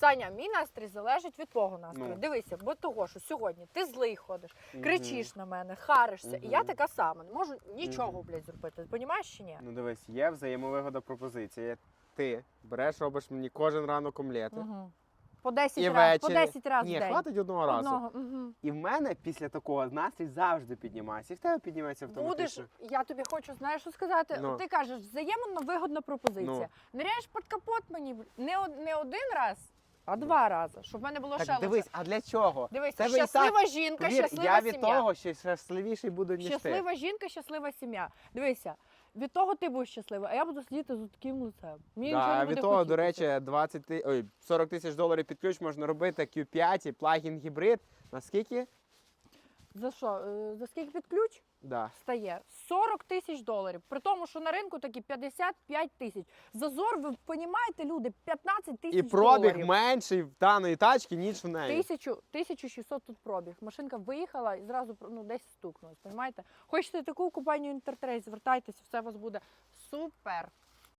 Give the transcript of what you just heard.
Саня, мій настрій залежить від твого настрою. Ну. Дивися, бо того, що сьогодні ти злий ходиш, Мгм. кричиш на мене, харишся. І я Мгм. така сама. Не можу нічого, Мгм. блядь, зробити. Понімаєш чи ні? Ну дивись, є взаємовигода пропозиція. Ти береш, робиш мені кожен ранок омлети. Угу. По 10 І разів, по ввечері. 10 разів Ні, в день. хватить одного разу. Одного. Угу. І в мене після такого настрій завжди піднімається. І в тебе піднімається Будеш, автоматично. я тобі хочу, знаєш, що сказати? Ну. Ти кажеш, взаємно вигодна пропозиція. Ниряєш під капот мені бл- не, од- не один раз, а два рази, щоб в мене було ще Так лучше. дивись, а для чого? Дивись, Тебе і так- щаслива жінка, Повір, щаслива я від того ще щасливіший буду, ніж ти. Щаслива жінка, щаслива сім'я. Дивися, від того ти будеш щасливий, а я буду сидіти з таким лицем. Мені нічого не від буде того, до хотітися. речі, 20 ти... Ой, 40 тисяч доларів під ключ можна робити Q5 і плагін гібрид. Наскільки? За що? е, За скільки під ключ Да. стає? 40 тисяч доларів. При тому, що на ринку такі 55 тисяч. Зазор, ви розумієте, люди, 15 тисяч І пробіг доларів. менший в даної тачки, ніж в неї. Тисячу, 1600 тут пробіг. Машинка виїхала і зразу ну, десь стукнулась, розумієте? Хочете таку компанію Інтертрейд, звертайтеся, все у вас буде супер.